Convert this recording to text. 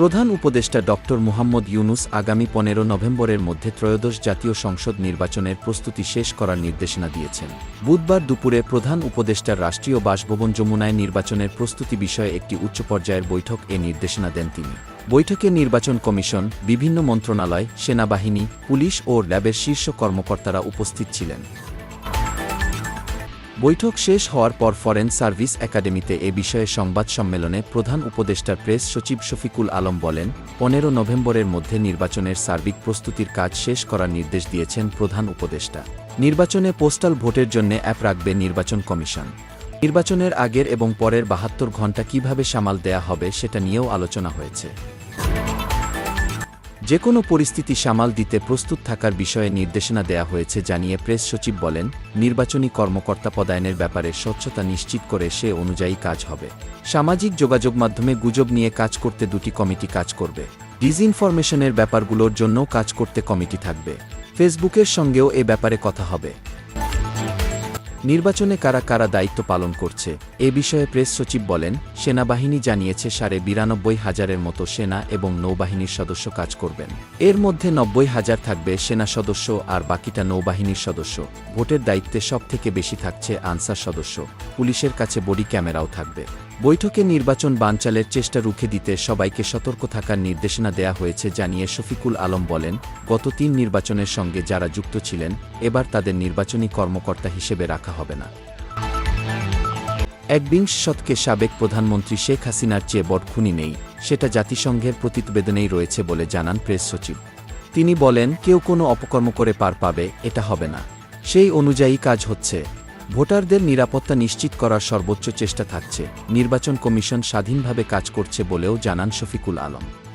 প্রধান উপদেষ্টা ডক্টর মুহাম্মদ ইউনুস আগামী পনেরো নভেম্বরের মধ্যে ত্রয়োদশ জাতীয় সংসদ নির্বাচনের প্রস্তুতি শেষ করার নির্দেশনা দিয়েছেন। বুধবার দুপুরে প্রধান উপদেষ্টার রাষ্ট্রীয় বাসভবন যমুনায় নির্বাচনের প্রস্তুতি বিষয়ে একটি উচ্চ পর্যায়ের বৈঠক এ নির্দেশনা দেন তিনি। বৈঠকে নির্বাচন কমিশন, বিভিন্ন মন্ত্রণালয়, সেনাবাহিনী, পুলিশ ও ল্যাবের শীর্ষ কর্মকর্তারা উপস্থিত ছিলেন। বৈঠক শেষ হওয়ার পর ফরেন সার্ভিস একাডেমিতে এ বিষয়ে সংবাদ সম্মেলনে প্রধান উপদেষ্টার প্রেস সচিব শফিকুল আলম বলেন, পনেরো নভেম্বরের মধ্যে নির্বাচনের সার্বিক প্রস্তুতির কাজ শেষ করার নির্দেশ দিয়েছেন প্রধান উপদেষ্টা। নির্বাচনে পোস্টাল ভোটের জন্য অ্যাপ রাখবে নির্বাচন কমিশন। নির্বাচনের আগের এবং পরের বাহাত্তর ঘণ্টা কীভাবে সামাল দেয়া হবে সেটা নিয়েও আলোচনা হয়েছে। যে কোনো পরিস্থিতি সামাল দিতে প্রস্তুত থাকার বিষয়ে নির্দেশনা দেয়া হয়েছে জানিয়ে প্রেস সচিব বলেন, নির্বাচনী কর্মকর্তা পদায়নের ব্যাপারে স্বচ্ছতা নিশ্চিত করে সে অনুযায়ী কাজ হবে। সামাজিক যোগাযোগ মাধ্যমে গুজব নিয়ে কাজ করতে দুটি কমিটি কাজ করবে। ডিসইনফরমেশনের ব্যাপারগুলোর জন্য কাজ করতে কমিটি থাকবে। ফেসবুকের সঙ্গেও এ ব্যাপারে কথা হবে। নির্বাচনে কারা কারা দায়িত্ব পালন করছে, এ বিষয়ে প্রেস সচিব বলেন, সেনাবাহিনী জানিয়েছে সাড়ে বিরানব্বই হাজারের মতো সেনা এবং নৌবাহিনীর সদস্য কাজ করবেন। এর মধ্যে নব্বই হাজার থাকবে সেনা সদস্য আর বাকিটা নৌবাহিনীর সদস্য। ভোটের দায়িত্বে সব থেকে বেশি থাকছে আনসার সদস্য। পুলিশের কাছে বডি ক্যামেরাও থাকবে। বৈঠকে নির্বাচন বানচালের চেষ্টা রুখে দিতে সবাইকে সতর্ক থাকার নির্দেশনা দেয়া হয়েছে জানিয়ে শফিকুল আলম বলেন, গত তিন নির্বাচনের সঙ্গে যারা যুক্ত ছিলেন, এবার তাদের নির্বাচনী কর্মকর্তা হিসেবে রাখা হবে না। একবিংশ শতকে সাবেক প্রধানমন্ত্রী শেখ হাসিনার চেয়ে বড় খুনি নেই, সেটা জাতিসংঘের প্রতিবেদনেই রয়েছে বলে জানান প্রেস সচিব। তিনি বলেন, কেউ কোনো অপকর্ম করে পার পাবে, এটা হবে না। সেই অনুযায়ী কাজ হচ্ছে। ভোটারদের নিরাপত্তা নিশ্চিত করার সর্বোচ্চ চেষ্টা থাকছে। নির্বাচন কমিশন স্বাধীনভাবে কাজ করছে বলেও জানান শফিকুল আলম।